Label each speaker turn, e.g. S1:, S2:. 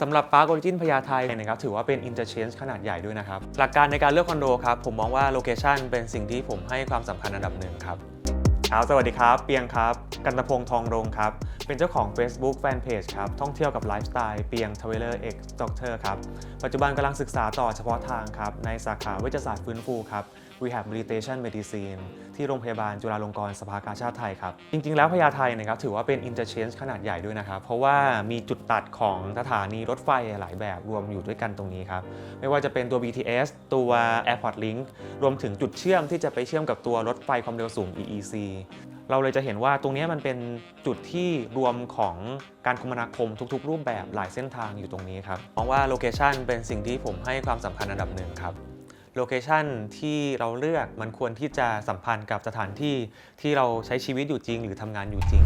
S1: สำหรับ Park Origin พญาไทนะครับถือว่าเป็น interchange ขนาดใหญ่ด้วยนะครับ หลักการในการเลือกคอนโดครับ ผมมองว่าโลเคชันเป็นสิ่งที่ผมให้ความสำคัญอันดับหนึ่งครับครับสวัสดีครับ เปียงครับ กันตพงษ์ทองรงครับ เป็นเจ้าของ Facebook Fanpage ครับ ท่องเที่ยวกับไลฟ์สไตล์ เปียง Traveler X Doctor ครับ ปัจจุบันกำลังศึกษาต่อเฉพาะทางครับ ในสาขาเวชศาสตร์ฟื้นฟูครับ Rehabilitation Medicine ที่โรงพยาบาลจุฬาลงกรณ์สภากาชาติไทยครับ จริง ๆ แล้วพญาไทนะครับถือว่าเป็น interchange ขนาดใหญ่ด้วยนะครับ เพราะว่ามีจุดตัดของสถานีรถไฟหลายแบบรวมอยู่ด้วยกันตรงนี้ครับ ไม่ว่าจะเป็นตัว BTS ตัว Airport Link รวมถึงจุดเชื่อมที่จะไปเชื่อมกับตัวรถไฟความเร็วสูง EEC เราเลยจะเห็นว่าตรงนี้มันเป็นจุดที่รวมของการคมนาคมทุกๆ รูปแบบหลายเส้นทางอยู่ตรงนี้ครับมองว่าโลเคชันเป็นสิ่งที่ผมให้ความสำคัญอันดับหนึ่งครับ โลเคชันที่เราเลือกมันควรที่จะสัมพันธ์กับสถานที่ที่เราใช้ชีวิตอยู่จริง หรือทำงานอยู่จริง